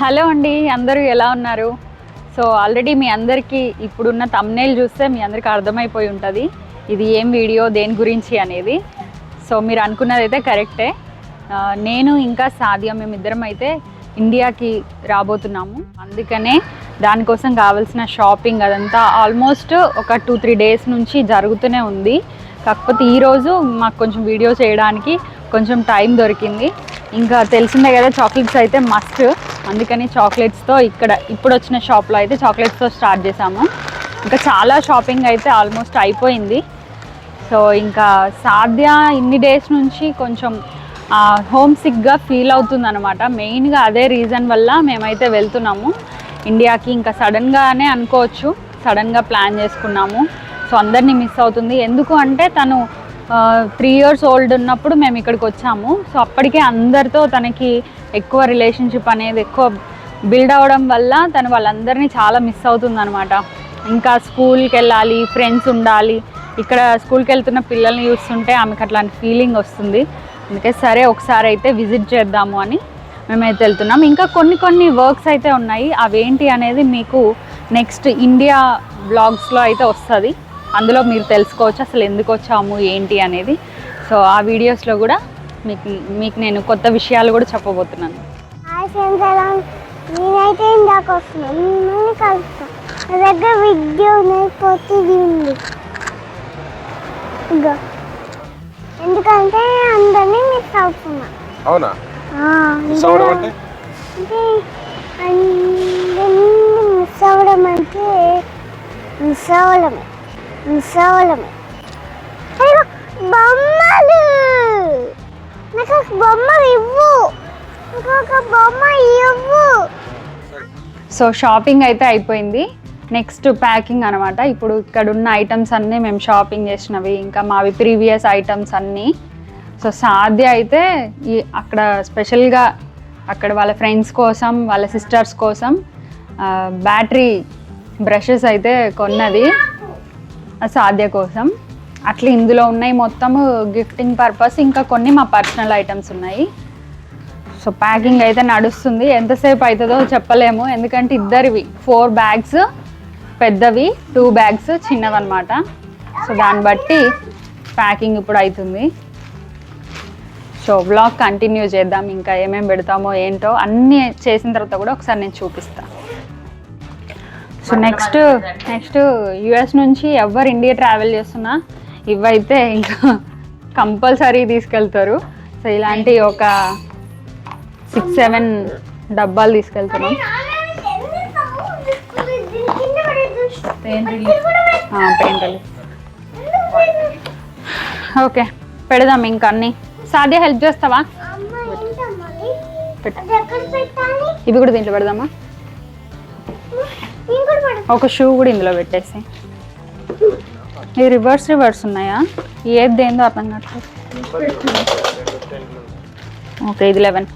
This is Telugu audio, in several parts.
హలో అండి అందరూ ఎలా ఉన్నారు? సో ఆల్రెడీ మీ అందరికీ ఇప్పుడున్న తమ్నేల్ చూస్తే మీ అందరికీ అర్థమైపోయి ఉంటుంది. ఇది ఏం వీడియో దేని గురించి అనేది. సో మీరు అనుకున్నది అయితే కరెక్టే నేను ఇంకా సాధ్య మేమిద్దరం అయితే ఇండియాకి రాబోతున్నాము. అందుకనే దానికోసం కావాల్సిన షాపింగ్ అదంతా ఆల్మోస్ట్ ఒక టూ త్రీ డేస్ నుంచి జరుగుతూనే ఉంది. కాకపోతే ఈరోజు మాకు కొంచెం వీడియో చేయడానికి కొంచెం టైం దొరికింది. ఇంకా తెలిసిందే కదా చాక్లెట్స్ అయితే మస్ట్ అందుకని చాక్లెట్స్తో ఇక్కడ ఇప్పుడు వచ్చిన షాప్లో అయితే చాక్లెట్స్తో స్టార్ట్ చేసాము ఇంకా చాలా షాపింగ్ అయితే ఆల్మోస్ట్ అయిపోయింది. సో ఇంకా సాధ్య ఇన్ని డేస్ నుంచి కొంచెం హోమ్ సిక్గా ఫీల్ అవుతుంది అనమాట మెయిన్గా అదే రీజన్ వల్ల మేమైతే వెళ్తున్నాము. ఇండియాకి ఇంకా సడన్గానే అనుకోవచ్చు. సడన్గా ప్లాన్ చేసుకున్నాము. సో అందరినీ మిస్ అవుతుంది. ఎందుకు అంటే తను త్రీ ఇయర్స్ ఓల్డ్ ఉన్నప్పుడు మేము ఇక్కడికి వచ్చాము. సో అప్పటికే అందరితో తనకి ఎక్కువ రిలేషన్షిప్ అనేది ఎక్కువ బిల్డ్ అవ్వడం వల్ల తను వాళ్ళందరినీ చాలా మిస్ అవుతుందనమాట ఇంకా స్కూల్కి వెళ్ళాలి ఫ్రెండ్స్ ఉండాలి. ఇక్కడ స్కూల్కి వెళ్తున్న పిల్లల్ని చూస్తుంటే ఆమెకు అట్లాంటి ఫీలింగ్ వస్తుంది. అందుకే సరే ఒకసారి అయితే విజిట్ చేద్దాము అని మేమైతే వెళ్తున్నాం. ఇంకా కొన్ని కొన్ని వర్క్స్ అయితే ఉన్నాయి. అవేంటి అనేది మీకు నెక్స్ట్ ఇండియా బ్లాగ్స్లో అయితే వస్తుంది. అందులో మీరు తెలుసుకోవచ్చు అసలు ఎందుకు వచ్చాము ఏంటి అనేది. సో ఆ వీడియోస్లో కూడా మీకు మీకు నేను కొత్త విషయాలు కూడా చెప్పబోతున్నాను. హాయ్ ఫ్రెండ్స్ ఎలా ఉన్నారు? నేనైతే ఇందాక వస్తున్నాను మిమ్మల్ని కలుస్తాను నా దగ్గర వీడియో కొత్తది ఉంది. ఇగో ఎందుకంటే అందరినీ మిస్ అవుతున్నా అవునా? ఆ, మిస్ అవ్వడం అంటే? మిస్ అవ్వడం అంటే మిస్ అవ్వడమే. మిస్ అయ్యో, బొమ్మలు నాకు ఒక ఇవ్వు ఇంకొక బొమ్మ ఇవ్వు సో షాపింగ్ అయితే అయిపోయింది. నెక్స్ట్ ప్యాకింగ్ అనమాట ఇప్పుడు ఇక్కడ ఉన్న ఐటమ్స్ అన్నీ మేము షాపింగ్ చేసినవి. ఇంకా మావి ప్రీవియస్ ఐటమ్స్ అన్నీ. సో సాధ్య అయితే ఈ అక్కడ స్పెషల్గా అక్కడ వాళ్ళ ఫ్రెండ్స్ కోసం వాళ్ళ సిస్టర్స్ కోసం బ్యాటరీ బ్రషెస్ అయితే కొన్నది. సాధ్య కోసం. అట్లా ఇందులో ఉన్నాయి మొత్తము గిఫ్టింగ్ పర్పస్ ఇంకా కొన్ని మా పర్సనల్ ఐటమ్స్ ఉన్నాయి. సో ప్యాకింగ్ అయితే నడుస్తుంది. ఎంతసేపు అవుతుందో చెప్పలేము. ఎందుకంటే ఇద్దరివి. ఫోర్ బ్యాగ్స్ పెద్దవి టూ బ్యాగ్స్ చిన్నవి అనమాట సో దాన్ని బట్టి ప్యాకింగ్ ఇప్పుడు అవుతుంది సో బ్లాగ్ కంటిన్యూ చేద్దాం. ఇంకా ఏమేమి పెడతామో ఏంటో అన్నీ చేసిన తర్వాత కూడా ఒకసారి నేను చూపిస్తాను సో నెక్స్ట్ నెక్స్ట్ యుఎస్ నుంచి ఎవరు ఇండియా ట్రావెల్ చేస్తున్నా ఇవైతే ఇంకా కంపల్సరీ తీసుకెళ్తారు. సో ఇలాంటి ఒక సిక్స్ సెవెన్ డబ్బాలు తీసుకెళ్తున్నాం. పెయిన్ రిలీఫ్ ఓకే పెడదాం ఇంకా అన్ని. సాధ్య హెల్ప్ చేస్తావా. ఇవి కూడా దీంట్లో పెడదామా? ఒక షూ కూడా ఇందులో పెట్టేసి. ఈ రివర్స్ రివర్స్ ఉన్నాయా? ఏది ఏందో అర్థం కావట్లేదు. ఓకే ఇది లెవెన్.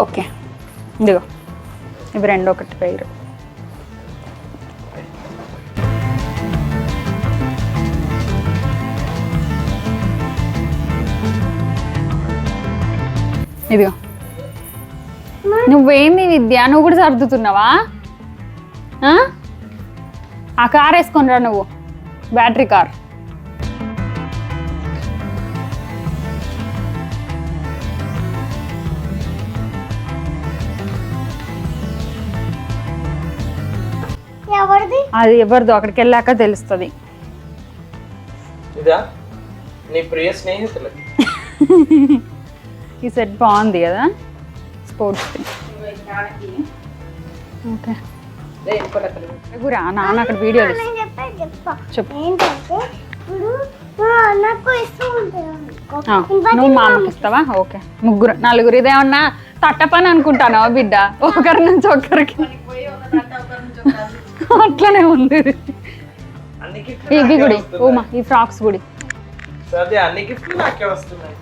ఓకే ఇదిగో. ఇవి రెండు ఒకటి పేరు ఇదిగో. నువ్వేంది విద్య? నువ్వు కూడా సర్దుతున్నావా? ఆ? కార్ వేసుకొని రా నువ్వు. Battery car. అది ఎవరిదో అక్కడికి వెళ్ళాక తెలుస్తుంది. ఇదా? నీ ప్రియ స్నేహితులు. ఈ సెట్ బాగుంది కదా? Sports okay. గురా నాన్న అక్కడ వీడియో చెప్పు నువ్వు మా అమ్మకి ఇస్తావా? ఓకే. ముగ్గురు నలుగురు ఇదేమన్నా తట్ట పని అనుకుంటానా బిడ్డ? ఒకరి నుంచి ఒకరికి. అట్లనే ఉంది. ఇవి గుడి ఉమా ఈ ఫ్రాక్స్ గుడి. అదే అన్ని గిఫ్ట్లు నాకే వస్తున్నాయి.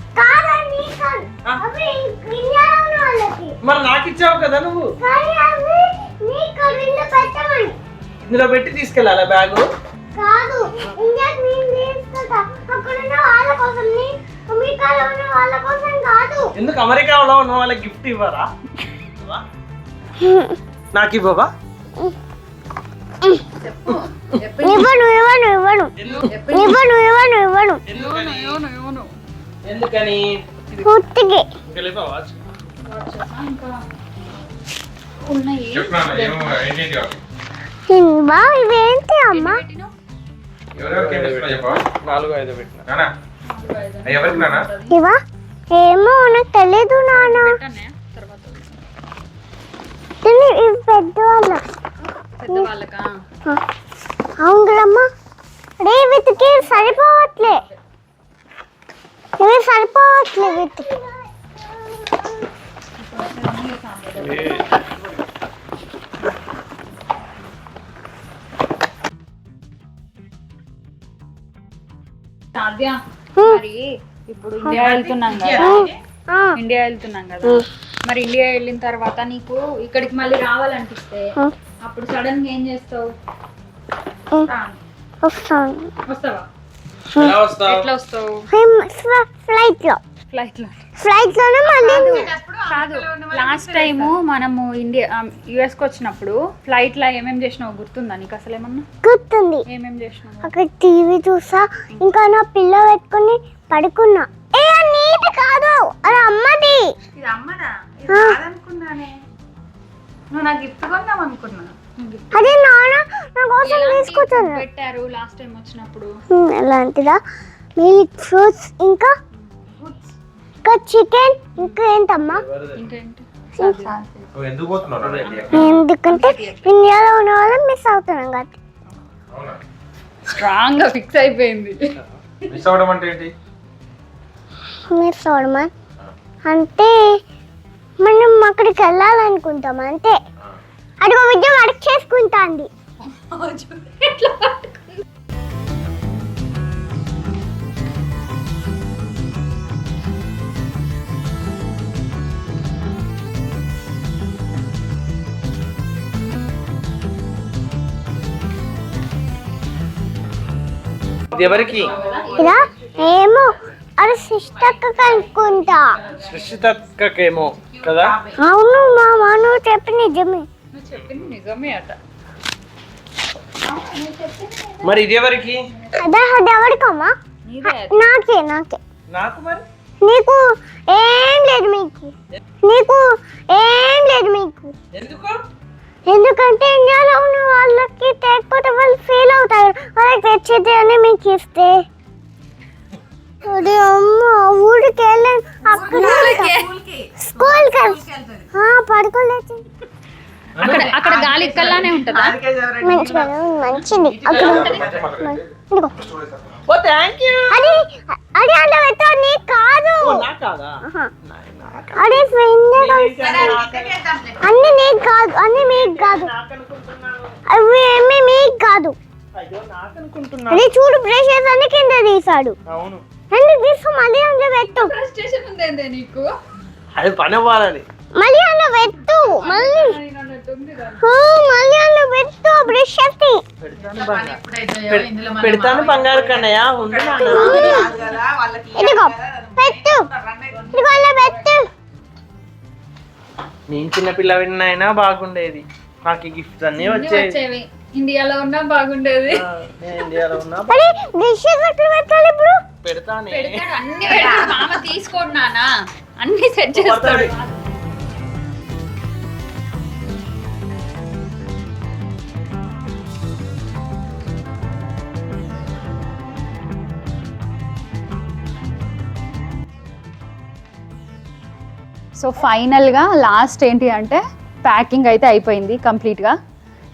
మరి నాకు ఇచ్చావు కదా నువ్వు? ఇందులో పెట్టి తీసుకెళ్ళాలా బ్యాగు? కాదు ఎందుకు అమెరికాలో ఉన్న వాళ్ళకి గిఫ్ట్ ఇవ్వరా? నాకు ఇవ్వవా ఇవ్వను ఇవ్వను ఇవ్వను. ఇవ్వను ఇవ్వను ఇవ్వను. ఎందుకని? ఇవేంటి అమ్మా? నాలుగు ఐదు పెట్టిన? ఇవా ఏమో నాకు తెలీదు నాన్న. తర్వాత ఇవి ఇవి పెద్దవాళ్ళ. పెద్దవాళ్ళకా? అవును కదమ్మా రే వీటికి సరిపోవట్లే. ఇవి సరిపోవట్లే వీటికి సాధ్య. మరి ఇప్పుడు ఇండియా వెళ్తున్నాం కదా. ఇండియా వెళ్తున్నాం కదా. మరి ఇండియా వెళ్ళిన తర్వాత నీకు ఇక్కడికి మళ్ళీ రావాలనిపిస్తే అప్పుడు సడన్గా ఏం చేస్తావు. వస్తాను. వస్తావా? ఎలా వస్తావు? ఎట్లా వస్తావు? ఫ్లైట్లో ఫ్లైట్లో ఫ్లైట్లోనే మళ్ళీ కాదు లాస్ట్ టైం మనము ఇండియా యుఎస్కి వచ్చినప్పుడు ఫ్లైట్లో ఏమేం చేసినావు గుర్తుందా నీకు అసలు ఏమన్నా? గుర్తుంది. ఏమేం చేసినావు? అక్కడ టీవీ చూసా ఇంకా నా పిల్ల పెట్టుకుని పడుకున్నా. ఏ నీది కాదు అది అమ్మది. ఇది అమ్మదా? నువ్వు నాకు గిఫ్ట్ కొందాం అనుకున్నా అది నాన్న నా కోసం తీసుకొచ్చాను. పెట్టారు లాస్ట్ టైం వచ్చినప్పుడు? ఫ్రూట్స్ ఇంకా? ఇంకా చికెన్ ఇంకా ఏంటమ్మా? ఇంకేంటి? నువ్వు ఎందుకు పోతున్నావు? నాన్న? ఎందుకంటే ఇండియాలో ఉన్న వాళ్ళం మిస్ అవుతున్నాం కాబట్టి? స్ట్రాంగ్గా ఫిక్స్ అయిపోయింది. మిస్ అవ్వడం అంటే ఏంటి? మిస్ అవడమా అంటే మనం అక్కడికి వెళ్ళాలనుకుంటాం అంతే. అడిగో విద్య వర్క్ చేసుకుంటా అంది ఇది ఎవరికి? ఇలా ఏమో అది అనుకుంటా కదా? అవును నువ్వు చెప్పి నిజమే. చెప్పింది నిజమే అట. మరి ఇది ఎవరికి? అదే ఎవరికమ్మా? నాకే నాకే. నాకు మరి? నీకు ఏం లేదు మీకు. నీకు మంచిగా మంచిది అక్కడ ఉంటుంది ఇదిగో. ఓ థ్యాంక్ యూ అది అది అలా పెట్టా నీకు కాదు. నా ఫ్రెండ్ అన్ని నీకు కాదు. అన్ని మీకు కాదు. నాకు అనుకుంటున్నాను. అవి ఏమి మీకు కాదు. అది చూడు బ్రషెస్ అన్ని కింద తీసాడు అవును. అన్ని తీసుకో మళ్ళీ అందులో పెట్టు. నీకు? అది పని మళ్ళీ అందులో పెట్టు మళ్ళీ. పెడతాను బంగారు. కన్నయ్య అందులో పెట్టు. నేను చిన్న పిల్లవినైనా బాగుండేది. నాకు గిఫ్ట్స్ అన్నీ వచ్చేవి. ఇండియాలో ఉన్నా బాగుండేది. ఇండియాలో ఉన్నా పెట్టాలి ఇప్పుడు? పెడతానే. అన్ని మామ తీసుకోడు నానా అన్ని సెట్ చేస్తాడు. సో ఫైనల్గా లాస్ట్ ఏంటి అంటే ప్యాకింగ్ అయితే అయిపోయింది కంప్లీట్గా.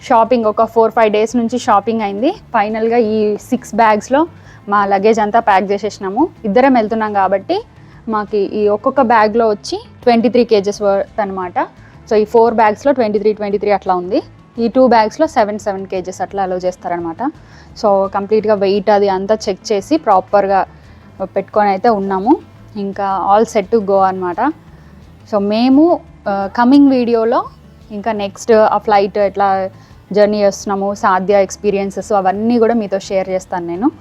షాపింగ్ ఒక ఫోర్ ఫైవ్ డేస్ నుంచి షాపింగ్ అయింది. ఫైనల్గా ఈ సిక్స్ బ్యాగ్స్లో మా లగేజ్ అంతా ప్యాక్ చేసేసినాము. ఇద్దరం వెళ్తున్నాం కాబట్టి మాకు ఈ ఒక్కొక్క బ్యాగ్లో వచ్చి ట్వంటీ త్రీ కేజెస్ వర్త్ అనమాట సో ఈ ఫోర్ బ్యాగ్స్లో ట్వంటీ త్రీ ట్వంటీ త్రీ అట్లా ఉంది. ఈ టూ బ్యాగ్స్లో సెవెన్ సెవెన్ కేజెస్ అట్లా అలో చేస్తారనమాట సో కంప్లీట్గా వెయిట్ అది అంతా చెక్ చేసి ప్రాపర్గా పెట్టుకొని అయితే ఉన్నాము. ఇంకా ఆల్ సెట్ టు గో అనమాట సో మేము కమింగ్ వీడియోలో ఇంకా నెక్స్ట్ ఆ ఫ్లైట్ ఎట్లా జర్నీ చేస్తున్నాము సాధ్య ఎక్స్పీరియన్సెస్ అవన్నీ కూడా మీతో షేర్ చేస్తాను నేను.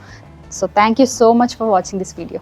So thank you so much for watching this video